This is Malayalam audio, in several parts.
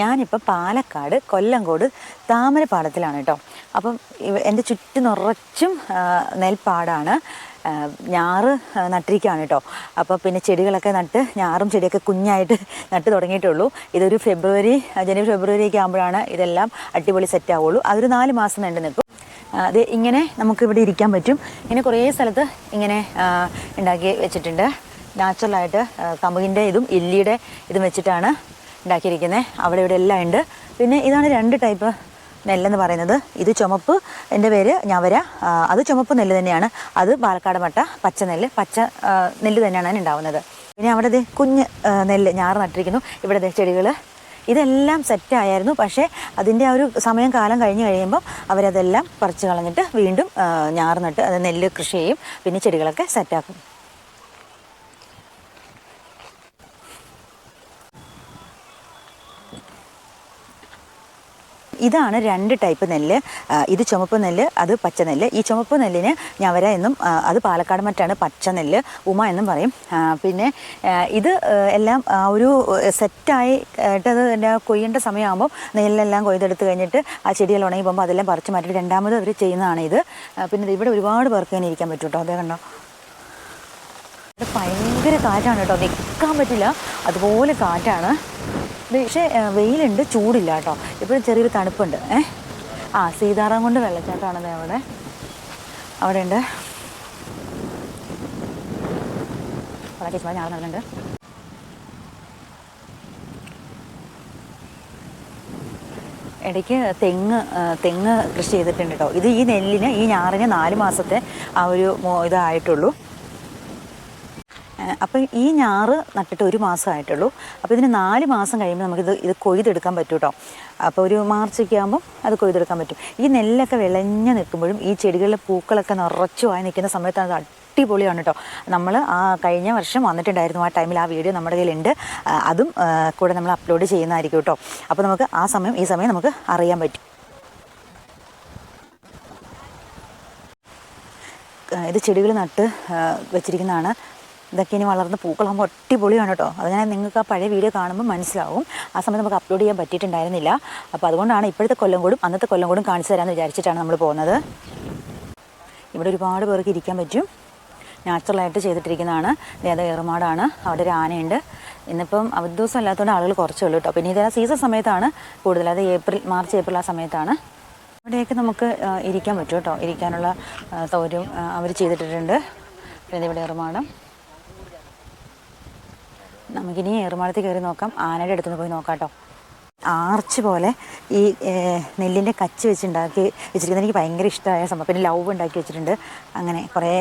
ഞാനിപ്പോൾ പാലക്കാട് കൊല്ലങ്കോട് താമരപ്പാടത്തിലാണ് കേട്ടോ. അപ്പം എന്റെ ചുറ്റും നിറച്ചും നെൽപ്പാടാണ്. ഞാറ് നട്ടിരിക്കുകയാണ് കേട്ടോ. അപ്പോൾ പിന്നെ ചെടികളൊക്കെ നട്ട് ഞാറും ചെടിയൊക്കെ കുഞ്ഞായിട്ട് നട്ട് തുടങ്ങിയിട്ടുള്ളൂ. ഇതൊരു ഫെബ്രുവരി ജനുവരി ഫെബ്രുവരി ഒക്കെ ആകുമ്പോഴാണ് ഇതെല്ലാം അടിപൊളി സെറ്റ് ആവുള്ളൂ. അതൊരു നാല് മാസം നീണ്ടു നിൽക്കും. അത് ഇങ്ങനെ നമുക്ക് ഇവിടെ ഇരിക്കാൻ പറ്റും. ഇങ്ങനെ കുറേ സ്ഥലത്ത് ഇങ്ങനെ ഉണ്ടാക്കി വെച്ചിട്ടുണ്ട്. നാച്ചുറലായിട്ട് കമുകിന്റെ ഇതും ഇല്ലിയുടെ ഇതും വെച്ചിട്ടാണ് ഉണ്ടാക്കിയിരിക്കുന്നത് അവിടെ ഇവിടെ എല്ലാം ഉണ്ട്. പിന്നെ ഇതാണ് രണ്ട് ടൈപ്പ് നെല്ലെന്ന് പറയുന്നത്. ഇത് ചുമപ്പ് എന്റെ പേര് ഞവര. അത് ചുമപ്പ് നെല്ല് തന്നെയാണ്. അത് പാലക്കാട് മട്ട പച്ച നെല്ല്. പച്ച നെല്ല് തന്നെയാണ് അതിന് ഉണ്ടാവുന്നത്. പിന്നെ അവിടെ ഇത് കുഞ്ഞ് നെല്ല് ഞാറ് നട്ടിരിക്കുന്നു. ഇവിടെ ചെടികൾ ഇതെല്ലാം സെറ്റായിരുന്നു പക്ഷേ അതിന്റെ ആ ഒരു സമയം കാലം കഴിഞ്ഞ് കഴിയുമ്പം അവരതെല്ലാം പറിച്ച് കളഞ്ഞിട്ട് വീണ്ടും ഞാറ് നട്ട് അത് നെല്ല് കൃഷി ചെയ്യും. പിന്നെ ചെടികളൊക്കെ സെറ്റാക്കും ഇതാണ് രണ്ട് ടൈപ്പ് നെല്ല്. ഇത് ചുമപ്പ് നെല്ല് അത് പച്ച നെല്ല്. ഈ ചുമപ്പ് നെല്ലിന് ഞവര എന്നും അത് പാലക്കാട് മറ്റാണ് പച്ച നെല്ല് ഉമ എന്നും പറയും. പിന്നെ ഇത് എല്ലാം ഒരു സെറ്റായി എന്റെ കൊയ്യേണ്ട സമയമാകുമ്പോൾ നെല്ലെല്ലാം കൊയ്തെടുത്ത് കഴിഞ്ഞിട്ട് ആ ചെടികൾ ഉണങ്ങി പോകുമ്പോൾ അതെല്ലാം പറിച്ച് മാറ്റിയിട്ട് രണ്ടാമത് അവർ ചെയ്യുന്നതാണ് ഇത്. പിന്നെ ഇവിടെ ഒരുപാട് പേർക്ക് തന്നെ ഇരിക്കാൻ പറ്റും കേട്ടോ. അതേ കണ്ടോ? ഭയങ്കര കാറ്റാണ് കേട്ടോ. നിൽക്കാൻ പറ്റില്ല. അതുപോലെ കാറ്റാണ്. പക്ഷേ വെയിലുണ്ട് ചൂടില്ല കേട്ടോ. ഇപ്പോഴും ചെറിയൊരു തണുപ്പുണ്ട്. ഏ? ആ സീതാറാം കൊണ്ട് വെള്ളച്ചാട്ടമാണത് അവിടെ. അവിടെ ഉണ്ട് വളരെ ചേച്ചി ഞാൻ ഇടയ്ക്ക് തെങ്ങ് തെങ്ങ് കൃഷി ചെയ്തിട്ടുണ്ട് കേട്ടോ. ഇത് ഈ നെല്ലിന് ഈ ഞാറിന് നാല് മാസത്തെ ആ ഒരു ഇതായിട്ടുള്ളൂ. അപ്പോൾ ഈ ഞാറ് നട്ടിട്ട് ഒരു മാസമായിട്ടുള്ളൂ. അപ്പോൾ ഇതിന് നാല് മാസം കഴിയുമ്പോൾ നമുക്കിത് ഇത് കൊയ്തെടുക്കാൻ പറ്റും കേട്ടോ അപ്പോൾ ഒരു മാർച്ചൊക്കെ ആകുമ്പോൾ അത് കൊയ്തെടുക്കാൻ പറ്റും. ഈ നെല്ലൊക്കെ വിളഞ്ഞ് നിൽക്കുമ്പോഴും ഈ ചെടികളിലെ പൂക്കളൊക്കെ നിറച്ചു വായി നിൽക്കുന്ന സമയത്താണ് അത് അടിപൊളിയാണ് കേട്ടോ നമ്മൾ ആ കഴിഞ്ഞ വർഷം വന്നിട്ടുണ്ടായിരുന്നു ആ ടൈമിൽ ആ വീഡിയോ നമ്മുടെ കയ്യിലുണ്ട്. അതും കൂടെ നമ്മൾ അപ്ലോഡ് ചെയ്യുന്നതായിരിക്കും കേട്ടോ അപ്പോൾ നമുക്ക് ആ സമയം ഈ സമയം നമുക്ക് അറിയാൻ പറ്റും. ഇത് ചെടികൾ നട്ട് വെച്ചിരിക്കുന്നതാണ്. ഇതൊക്കെ ഇനി വളർന്ന് പൂക്കളാകുമ്പോൾ അടിപൊളിയാണ് കേട്ടോ. അത് ഞാൻ നിങ്ങൾക്ക് ആ പഴയ വീഡിയോ കാണുമ്പോൾ മനസ്സിലാവും. ആ സമയത്ത് നമുക്ക് അപ്ലോഡ് ചെയ്യാൻ പറ്റിയിട്ടുണ്ടായിരുന്നില്ല. അപ്പോൾ അതുകൊണ്ടാണ് ഇപ്പോഴത്തെ കൊല്ലം കൂടും അന്നത്തെ കൊല്ലം കൂടും കാണിച്ചു തരാമെന്ന് വിചാരിച്ചിട്ടാണ് നമ്മൾ പോകുന്നത്. ഇവിടെ ഒരുപാട് പേർക്ക് ഇരിക്കാൻ പറ്റും. നാച്ചുറലായിട്ട് ചെയ്തിട്ടിരിക്കുന്നതാണ്. ഏത് ഏറുമാടാണ്. അവിടെ ഒരു ആനയുണ്ട്. ഇന്നിപ്പം അവധി ദിവസം അല്ലാത്തതുകൊണ്ട് ആളുകൾ കുറച്ചേ ഉള്ളൂ കേട്ടോ. പിന്നെ ഇത് സീസൺ സമയത്താണ് കൂടുതൽ അത് ഏപ്രിൽ മാർച്ച് ഏപ്രിൽ ആ സമയത്താണ്. ഇവിടെയൊക്കെ നമുക്ക് ഇരിക്കാൻ പറ്റും കേട്ടോ. ഇരിക്കാനുള്ള സൗകര്യം അവർ ചെയ്തിട്ടിട്ടുണ്ട്. പിന്നെ ഇവിടെ ഏറുമാടം നമുക്കിനി ഏറുമാടത്തിൽ കയറി നോക്കാം. ആനയുടെ അടുത്തുനിന്ന് പോയി നോക്കാം കേട്ടോ. ആർച്ച് പോലെ ഈ നെല്ലിന്റെ കച്ച് വെച്ചുണ്ടാക്കി വെച്ചിരിക്കുന്നത് എനിക്ക് ഭയങ്കര ഇഷ്ടമായ സംഭവം. പിന്നെ ലവ് ഉണ്ടാക്കി വെച്ചിട്ടുണ്ട്. അങ്ങനെ കുറേ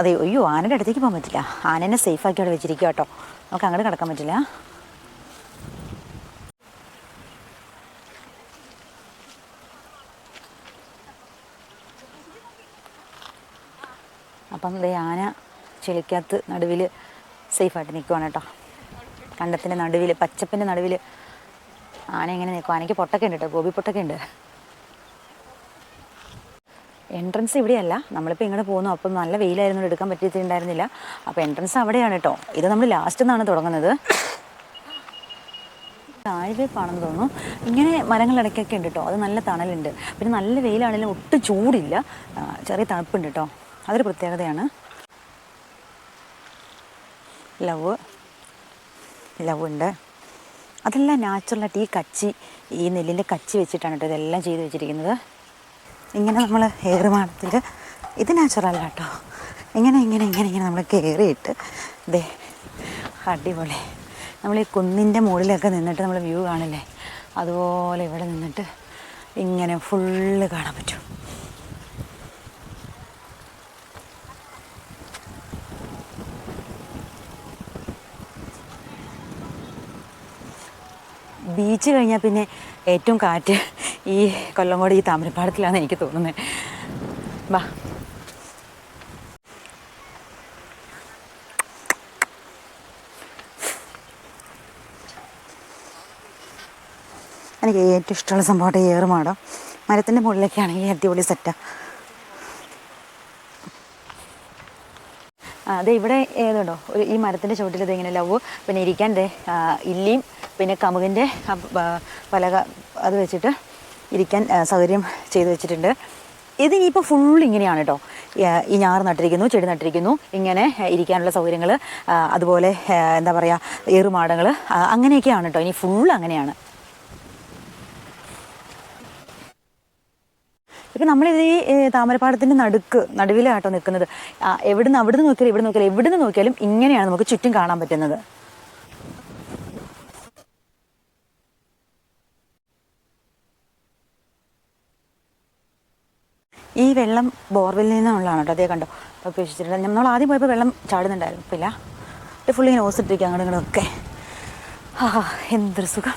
അതെ അയ്യോ ആനയുടെ അടുത്തേക്ക് പോകാൻ പറ്റില്ല. ആനേനെ സേഫാക്കി അവിടെ വെച്ചിരിക്കുക കേട്ടോ. നമുക്ക് അങ്ങോട്ട് കിടക്കാൻ പറ്റില്ല. അപ്പം ദേ ആന ചെളിക്കകത്ത് നടുവിൽ സേഫായിട്ട് നിൽക്കുവാണ് കേട്ടോ. കണ്ടത്തിന്റെ നടുവിൽ പച്ചപ്പിന്റെ നടുവിൽ ആന എങ്ങനെ നിൽക്കും. ആനയ്ക്ക് പൊട്ടൊക്കെ ഉണ്ട് കേട്ടോ. ഗോപി പൊട്ടൊക്കെ ഉണ്ട്. എൻട്രൻസ് ഇവിടെയല്ല. നമ്മളിപ്പോൾ ഇങ്ങോട്ട് പോകുന്നു. അപ്പം നല്ല വെയിലായിരുന്നു. എടുക്കാൻ പറ്റിയിട്ടുണ്ടായിരുന്നില്ല. അപ്പോൾ എൻട്രൻസ് അവിടെയാണ് കേട്ടോ. ഇത് നമ്മൾ ലാസ്റ്റ് നിന്നാണ് തുടങ്ങുന്നത്. താഴ്വേപ്പാണെന്ന് തോന്നുന്നു. ഇങ്ങനെ മരങ്ങളിടയ്ക്കൊക്കെ ഉണ്ട് കേട്ടോ. അത് നല്ല തണലുണ്ട്. പിന്നെ നല്ല വെയിലാണെങ്കിലും ഒട്ടും ചൂടില്ല. ചെറിയ തണുപ്പുണ്ട് കേട്ടോ. അതൊരു പ്രത്യേകതയാണ്. ലവ് ലവ് ഉണ്ട്. അതെല്ലാം നാച്ചുറലായിട്ട് ഈ കച്ചി ഈ നെല്ലിന്റെ കച്ചി വെച്ചിട്ടാണ് കേട്ടോ ഇതെല്ലാം ചെയ്ത് വെച്ചിരിക്കുന്നത്. ഇങ്ങനെ നമ്മൾ ഏറുമാടത്തിൽ ഇത് നാച്ചുറല്ല കേട്ടോ. ഇങ്ങനെ ഇങ്ങനെ ഇങ്ങനെ ഇങ്ങനെ നമ്മൾ കയറിയിട്ട് ദേ അടിപൊളി. നമ്മൾ ഈ കുന്നിന്റെ മുകളിലൊക്കെ നിന്നിട്ട് നമ്മൾ വ്യൂ കാണില്ലേ? അതുപോലെ ഇവിടെ നിന്നിട്ട് ഇങ്ങനെ ഫുള്ള് കാണാൻ പറ്റും. ബീച്ച് കഴിഞ്ഞാൽ പിന്നെ ഏറ്റവും കാറ്റ് ഈ കൊല്ലംകോട് ഈ താമരപ്പാടത്തിലാണെന്ന് എനിക്ക് തോന്നുന്നത് വാ. എനിക്ക് ഏറ്റവും ഇഷ്ടമുള്ള സംഭവമായിട്ട് ഏറുമാടം. മരത്തിന്റെ മുകളിലൊക്കെ ആണെങ്കിൽ അടിപൊളി സെറ്റാണ് അതെ ഇവിടെ ഏതുണ്ടോ? ഒരു ഈ മരത്തിന്റെ ചുവട്ടിൽ ഇത് ഇങ്ങനെ ലവ് പിന്നെ ഇരിക്കാൻ ആ, ഇല്ലിയും പിന്നെ കമുകിന്റെ പലക അത് വെച്ചിട്ട് ഇരിക്കാൻ സൗകര്യം ചെയ്തു വെച്ചിട്ടുണ്ട്. ഇത് ഇപ്പോൾ ഫുൾ ഇങ്ങനെയാണ് കേട്ടോ ഈ ഞാറ് നട്ടിരിക്കുന്നു ചെടി നട്ടിരിക്കുന്നു. ഇങ്ങനെ ഇരിക്കാനുള്ള സൗകര്യങ്ങൾ അതുപോലെ എന്താ പറയുക ഏറുമാടങ്ങൾ അങ്ങനെയൊക്കെയാണ് കേട്ടോ ഇനി ഫുൾ അങ്ങനെയാണ്. ഇപ്പം നമ്മളിത് ഈ താമരപ്പാടത്തിന്റെ നടുക്ക് നടുവിലാട്ടോ നിൽക്കുന്നത് എവിടുന്ന് അവിടുന്ന് നോക്കിയാലും ഇവിടെ നോക്കിയാലും എവിടുന്ന് നോക്കിയാലും ഇങ്ങനെയാണ് നമുക്ക് ചുറ്റും കാണാൻ പറ്റുന്നത്. ഈ വെള്ളം ബോർവെല്ലിൽ നിന്നുള്ളതാണ് കേട്ടോ. അതേ കണ്ടോ? അപ്പോൾ ഉപേക്ഷിച്ചിട്ടുണ്ട് നമ്മൾ ആദ്യം പോയപ്പോൾ വെള്ളം ചാടുന്നുണ്ടായിരുന്നു. ഇപ്പം ഇല്ല. ഇത് ഫുള്ളി ഇങ്ങനെ ഓസിട്ടിരിക്കുക അങ്ങോട്ടും ഇങ്ങോട്ടും ഒക്കെ. ആ എന്തൊരു സുഖം.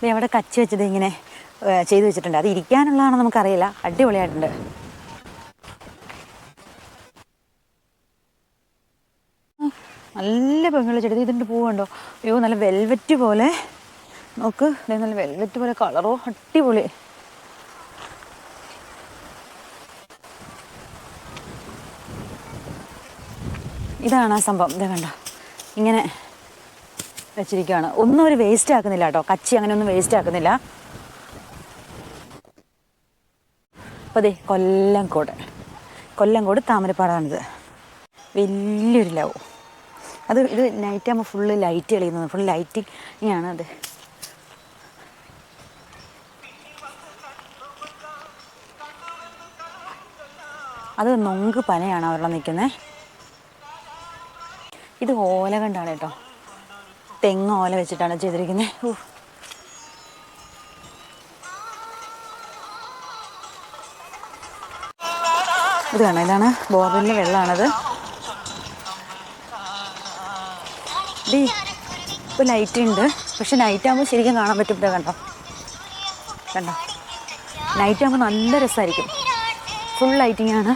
ദേ അവിടെ കച്ചി വെച്ചത് ഇങ്ങനെ ചെയ്തു വെച്ചിട്ടുണ്ട്. അത് ഇരിക്കാനുള്ളതാണോ നമുക്കറിയില്ല. അടിപൊളിയായിട്ടുണ്ട്. നല്ല പെങ്ങുള്ള ചെടി ഇതിന്റെ പൂവുണ്ടോ അയ്യോ നല്ല വെൽവെറ്റ് പോലെ നോക്ക് നല്ല വെൽവെറ്റ് പോലെ കളറോ അടിപൊളി. ഇതാണ് ആ സംഭവം ഇതാ കണ്ട. ഇങ്ങനെ വെച്ചിരിക്കുകയാണ് ഒന്നും ഒരു വേസ്റ്റ് ആക്കുന്നില്ല കേട്ടോ. കച്ചി അങ്ങനെ ഒന്നും വേസ്റ്റ് ആക്കുന്നില്ല. അപ്പോൾ അതെ കൊല്ലംകോട്. കൊല്ലംകോട് താമരപ്പാടാണിത്. വലിയൊരു ലവ്. അത് ഇത് നൈറ്റ് ആകുമ്പോൾ ഫുള്ള് ലൈറ്റ് കളിയുന്നത്. ഫുൾ ലൈറ്റിംഗ് ആണ് അത്. അത് നൊങ്ക് പനയാണ് അവരുടെ നിൽക്കുന്നത് ഇത് ഓല കണ്ടാണ് കേട്ടോ. തെങ്ങ് ഓല വെച്ചിട്ടാണ് ചെയ്തിരിക്കുന്നത് ഓ ഇത് കാണാം ഇതാണ് ബോർവെല്ലിന്റെ വെള്ളമാണത് ഡീ ഇപ്പോൾ ലൈറ്റ് ഉണ്ട്. പക്ഷെ നൈറ്റ് ആകുമ്പോൾ ശരിക്കും കാണാൻ പറ്റും. കണ്ടോ. കണ്ടോ? നൈറ്റ് ആകുമ്പോൾ നല്ല രസമായിരിക്കും ഫുൾ ലൈറ്റിംഗ് ആണ്.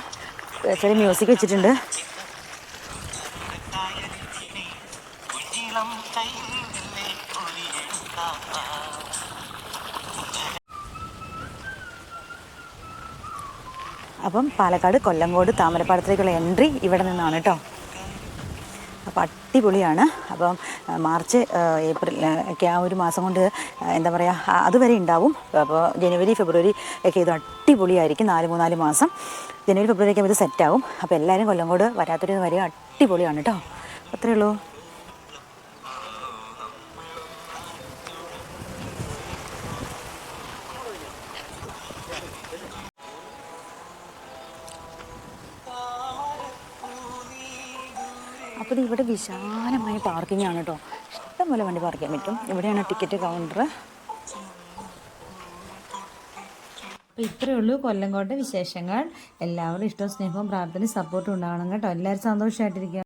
ചെറിയ മ്യൂസിക് വെച്ചിട്ടുണ്ട്. അപ്പം പാലക്കാട് കൊല്ലങ്കോട് താമരപ്പാടത്തേക്കുള്ള എൻട്രി ഇവിടെ നിന്നാണ് കേട്ടോ. അപ്പോൾ അടിപൊളിയാണ്. അപ്പം മാർച്ച് ഏപ്രിൽ ഒക്കെ ആ ഒരു മാസം കൊണ്ട് എന്താ പറയുക അതുവരെ ഉണ്ടാവും. അപ്പോൾ ജനുവരി ഫെബ്രുവരി ഒക്കെ ഇത് അടിപൊളിയായിരിക്കും നാല് മൂന്നാൽ മാസം. ജനുവരി ഫെബ്രുവരി ഒക്കെ ഇത് സെറ്റാവും അപ്പോൾ എല്ലാവരും കൊല്ലം കൊല്ലങ്കോട് വരാത്തൊരു വരെ അടിപൊളിയാണ് കേട്ടോ. അത്രയേ ഉള്ളൂ. അപ്പോൾ ഇവിടെ വിശാലമായ പാർക്കിംഗ് ആണ് കേട്ടോ ഇഷ്ടംപോലെ വണ്ടി പാർക്ക് ചെയ്യാൻ പറ്റും. ഇവിടെയാണ് ടിക്കറ്റ് കൗണ്ടർ അപ്പോൾ ഇത്രയേ ഉള്ളൂ കൊല്ലങ്കോട്ടെ വിശേഷങ്ങൾ. എല്ലാവരും ഇഷ്ടവും സ്നേഹവും പ്രാർത്ഥനയും സപ്പോർട്ടും ഉണ്ടാവണം കേട്ടോ. എല്ലാവരും സന്തോഷമായിട്ടിരിക്കുക